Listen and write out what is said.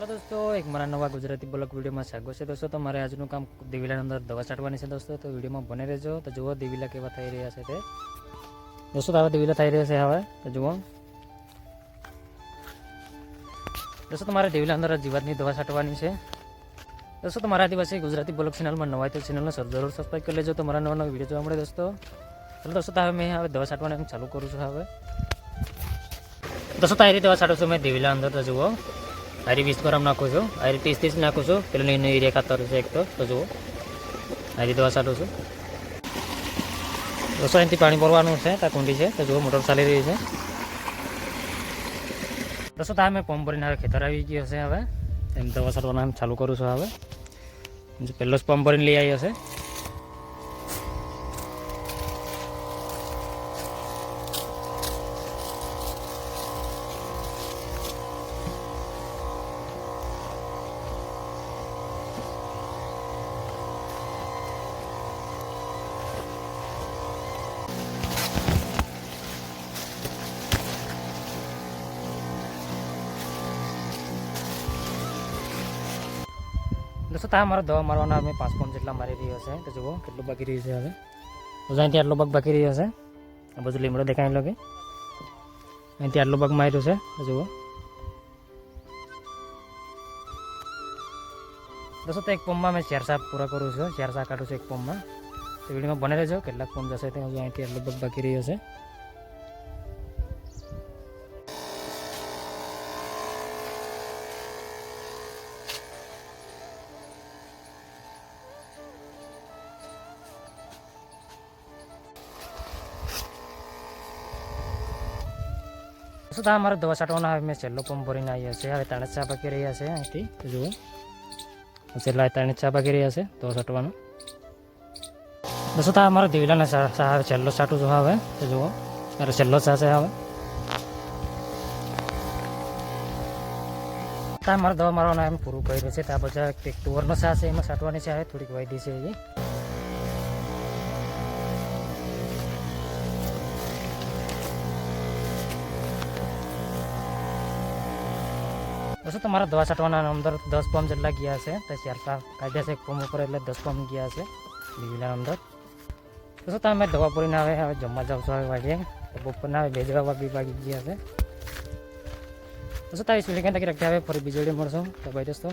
Hello દોસ્તો, એક મારા નવા ગુજરાતી બ્લોક વિડીયોમાં સ્વાગત છે દોસ્તો. તમારે મારે આજનું કામ દેવીલાની અંદર દવા છાંટવાની છે દોસ્તો. તો વિડીયોમાં બને રહેજો. તો જુઓ દેવીલા કેવા થઈ રહ્યા છે તે. દોસ્તો હવે દેવીલા થઈ રહ્યા છે હવે? તો જુઓ. દોસ્તો, તમારે દેવીલા અંદર જીવાતની દવા છાંટવાની છે. દોસ્તો, તમારા આદિવાસી ગુજરાતી બ્લોક ચેનલમાં નવા તો ચેનલને જરૂર સબસ્ક્રાઈબ કરી લેજો. તમારા મારા નવા નવા વીડિયો જોવા મળે દોસ્તો. ચાલો દોસ્તો હવે મેં હવે દવા છાંટવાનું ચાલુ કરું છું હવે. દોસ્તો, તારી દવા છાંટું છું. મેં દેવીલા અંદર, તો જુઓ. રીતે વીસ ગ્રામ નાખું છું આ રીતે ત્રીસ ત્રીસ નાખું છું પેલું એને એરિયા ખાતર છે એક તો જુઓ હારી દવા છાંટું છું દોસ્તો અહીંથી પાણી ભરવાનું છે ત્યાં કુંડી છે તો જુઓ મોટર ચાલી રહી છે દોસ્તો તો મેં પંપ ભરીને હવે ખેતર આવી ગયો છે હવે એમ દવા છાંટવાનું ચાલુ કરું છું હવે પહેલો જ પંપ ભરીને લઈ આવ્યો છે દોસ્તો ત્યાં મારો દવા મારવાના અમે પાંચ જેટલા મારી રહ્યો છે, તો જુઓ કેટલું બાકી રહ્યું છે હવે. અહીંથી આટલો ભાગ બાકી રહ્યો છે, આ બધું લીમડો દેખાય લો કે અહીંથી આટલો ભાગ માર્યો છે, તો જુઓ. દોસ્તો, તો એક પોમમાં મેં ચાર સાપ પૂરા કરું છું ચાર સાપ કાઢું છું એક પોમમાં તો વિડીયોમાં બને રહેજો, કેટલાક પોમ જશે તે હજુ અહીંથી આટલો ભાગ બાકી રહ્યો છે. તો અમારે દવા છાંટવાના હવે મેં છેલ્લો પંપ ભરીને આવ્યા છે. હવે ત્રણ ચા પાકી રહ્યા છે અહીંથી. જુઓ. છેલ્લા ત્રણ ચા પાકી રહ્યા છે, દવા છાંટવાનું. દોસ્તો તો અમારો દિવેલાને હવે છેલ્લો છાંટું છું, હવે. તો જુઓ. મારો છેલ્લો ચા છે, હવે. તા મારા દવા મારવાના એમ પૂરું કર્યું છે. ત્યાં બધા એક ટુવરનો ચા છે, એમાં છાંટવાની છે, હવે થોડીક વાયદી છે એ દોસ્તો તમારા દવા છાંટવાના અંદર દસ પંપ જેટલા ગયા છે તો ચાર સાત કાઢ્યા છે, એક પંપ ઉપર એટલે દસ પંપ ગયા છે લીલા અંદર. દોસ્તો તમે દવા પૂરીને આવે, હવે જમવા જાવ છો વાગે તો બપોરના આવે, બે જેવા વાગી વાગી ગયા છે દોસ્તો તારી સુલી ક્યાં તકી રાખ્યા હવે ફરી બીજોડી મળશું. તો ભાઈ દોસ્તો.